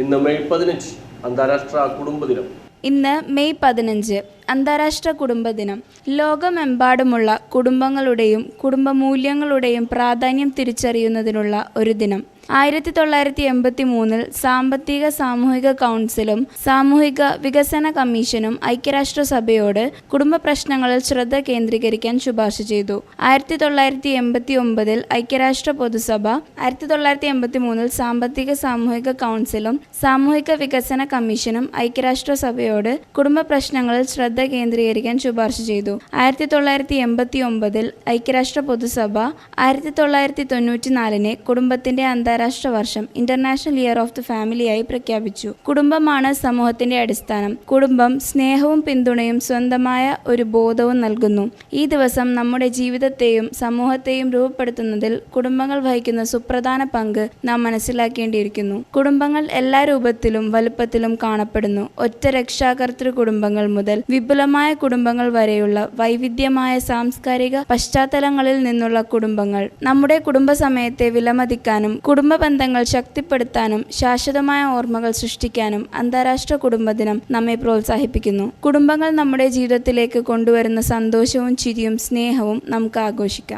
ഇന്ന് മെയ് പതിനഞ്ച് അന്താരാഷ്ട്ര കുടുംബദിനം. ഇന്ന് മെയ് പതിനഞ്ച് അന്താരാഷ്ട്ര കുടുംബ ദിനം ലോകമെമ്പാടുമുള്ള കുടുംബങ്ങളുടെയും കുടുംബ മൂല്യങ്ങളുടെയും പ്രാധാന്യം തിരിച്ചറിയുന്നതിനുള്ള ഒരു ദിനം. ആയിരത്തി തൊള്ളായിരത്തി എൺപത്തി മൂന്നിൽ സാമ്പത്തിക സാമൂഹിക കൗൺസിലും സാമൂഹിക വികസന കമ്മീഷനും ഐക്യരാഷ്ട്രസഭയോട് കുടുംബ പ്രശ്നങ്ങളിൽ ശ്രദ്ധ കേന്ദ്രീകരിക്കാൻ ശുപാർശ ചെയ്തു. ആയിരത്തി തൊള്ളായിരത്തി എൺപത്തി ഒമ്പതിൽ ഐക്യരാഷ്ട്ര പൊതുസഭ ആയിരത്തി തൊള്ളായിരത്തി എൺപത്തി മൂന്നിൽ സാമ്പത്തിക സാമൂഹിക കൗൺസിലും സാമൂഹിക വികസന കമ്മീഷനും ഐക്യരാഷ്ട്രസഭയോട് കുടുംബ പ്രശ്നങ്ങളിൽ ശ്രദ്ധ കേന്ദ്രീകരിക്കാൻ ശുപാർശ ചെയ്തു. ആയിരത്തി തൊള്ളായിരത്തി എൺപത്തി ഒമ്പതിൽ ഐക്യരാഷ്ട്ര പൊതുസഭ ആയിരത്തി തൊള്ളായിരത്തി തൊണ്ണൂറ്റി നാലിനെ കുടുംബത്തിന്റെ അന്താരാഷ്ട്ര വർഷം ഇന്റർനാഷണൽ ഇയർ ഓഫ് ദി ഫാമിലിയായി പ്രഖ്യാപിച്ചു. കുടുംബമാണ് സമൂഹത്തിന്റെ അടിസ്ഥാനം. കുടുംബം സ്നേഹവും പിന്തുണയും സ്വന്തമായ ഒരു ബോധവും നൽകുന്നു. ഈ ദിവസം നമ്മുടെ ജീവിതത്തെയും സമൂഹത്തെയും രൂപപ്പെടുത്തുന്നതിൽ കുടുംബങ്ങൾ വഹിക്കുന്ന സുപ്രധാന പങ്ക് നാം മനസ്സിലാക്കേണ്ടിയിരിക്കുന്നു. കുടുംബങ്ങൾ എല്ലാ രൂപത്തിലും വലുപ്പത്തിലും കാണപ്പെടുന്നു. ഒറ്റ രക്ഷാകർത്തൃ കുടുംബങ്ങൾ മുതൽ വിപുലമായ കുടുംബങ്ങൾ വരെയുള്ള വൈവിധ്യമായ സാംസ്കാരിക പശ്ചാത്തലങ്ങളിൽ നിന്നുള്ള കുടുംബങ്ങൾ. നമ്മുടെ കുടുംബ സമയത്തെ വിലമതിക്കാനും കുടുംബ ബന്ധങ്ങൾ ശക്തിപ്പെടുത്താനും ശാശ്വതമായ ഓർമ്മകൾ സൃഷ്ടിക്കാനും അന്താരാഷ്ട്ര കുടുംബദിനം നമ്മെ പ്രോത്സാഹിപ്പിക്കുന്നു. കുടുംബങ്ങൾ നമ്മുടെ ജീവിതത്തിലേക്ക് കൊണ്ടുവരുന്ന സന്തോഷവും ചിരിയും സ്നേഹവും നമുക്ക് ആഘോഷിക്കാം.